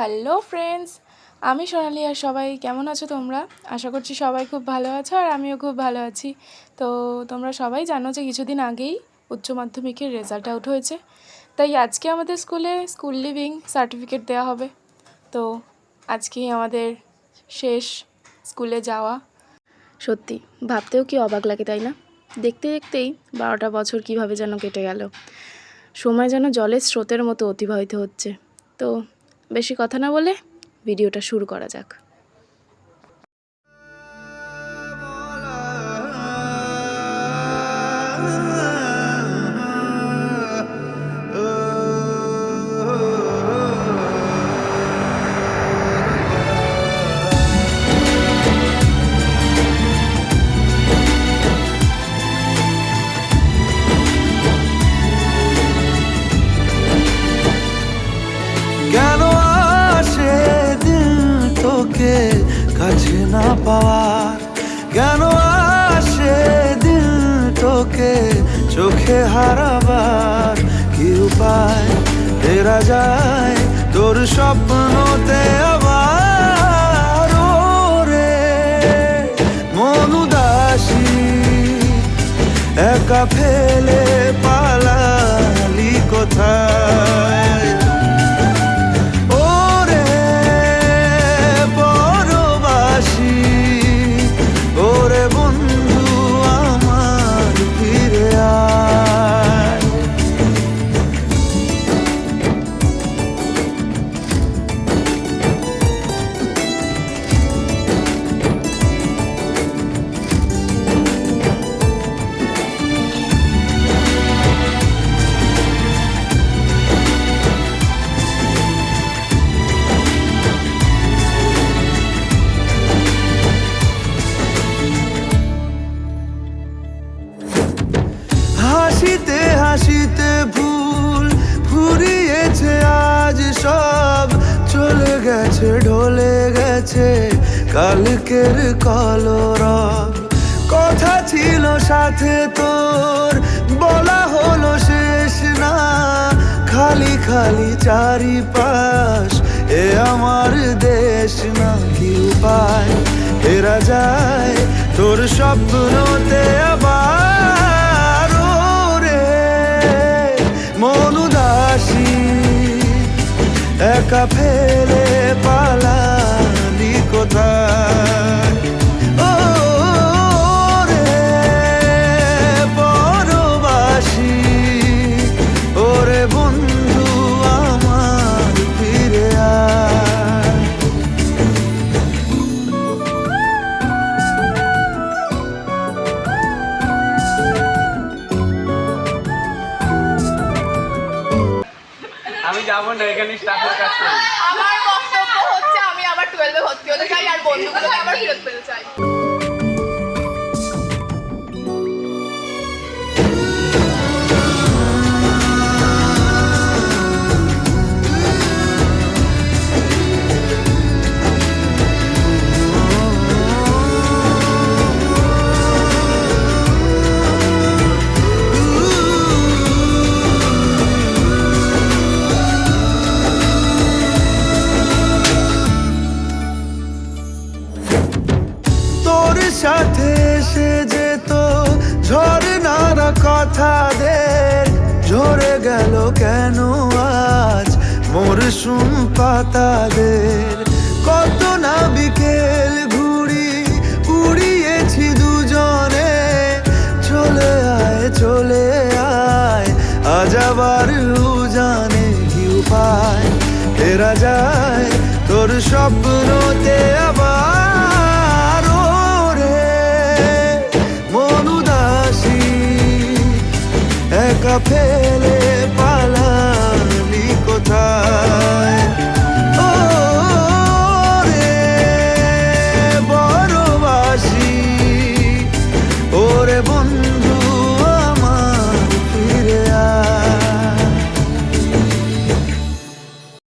Hello friends আমি সোনালি আর সবাই কেমন আছো তোমরা? আশা করছি সবাই খুব ভালো আছো আর আমিও খুব ভালো আছি। তো তোমরা সবাই জানো যে কিছুদিন আগেই উচ্চ মাধ্যমিকের রেজাল্ট আউট হয়েছে। তাই আজকে আমাদের স্কুলে স্কুল লিভিং সার্টিফিকেট দেওয়া হবে। তো আজকেই আমাদের শেষ স্কুলে যাওয়া। সত্যি, ভাবতেও কি অবাক লাগে, তাই না? দেখতে দেখতেই বারোটা বছর কীভাবে যেন কেটে গেল। সময় যেন জলের স্রোতের মতো অতিবাহিত হচ্ছে। তো বেশি কথা না বলে ভিডিওটা শুরু করা যাক। না পাওয়ার কেন আসে দিল তোকে? চোখে হারাবার কি উপায়? ফেরা যায় তোর স্বপ্নতে আবার রে মন একা ফেলে গেছে কালকের কলরব কথা ছিল সাথে তোর, বলা হলো শেষ না। খালি খালি চারিপাশ, এ আমার দেশ না কি উপায় ফেরা যায় তোর স্বপ্নতে আবার রে মন একা ফেলে যাব না, এখানে স্টাফের করি। আমার বক্তব্য হচ্ছে আমি আবার টুয়েলভে ভর্তি হতে চাই আর বন্ধুগুলোকে আবার ফেরত পেতে চাই। সাথে এসে যেত ঝর্ণার কথা দে ঝরে গেল কেন আজ? মরশুম পাতাদের কত না বিকেল ঘুড়ি উড়িয়েছি দুজনে। চলে আয় চলে আয়, আজ আবার উজানে কি উপায়। ফেরা যায় তোর স্বপ্নতে। মন উদাসী একা ফেলে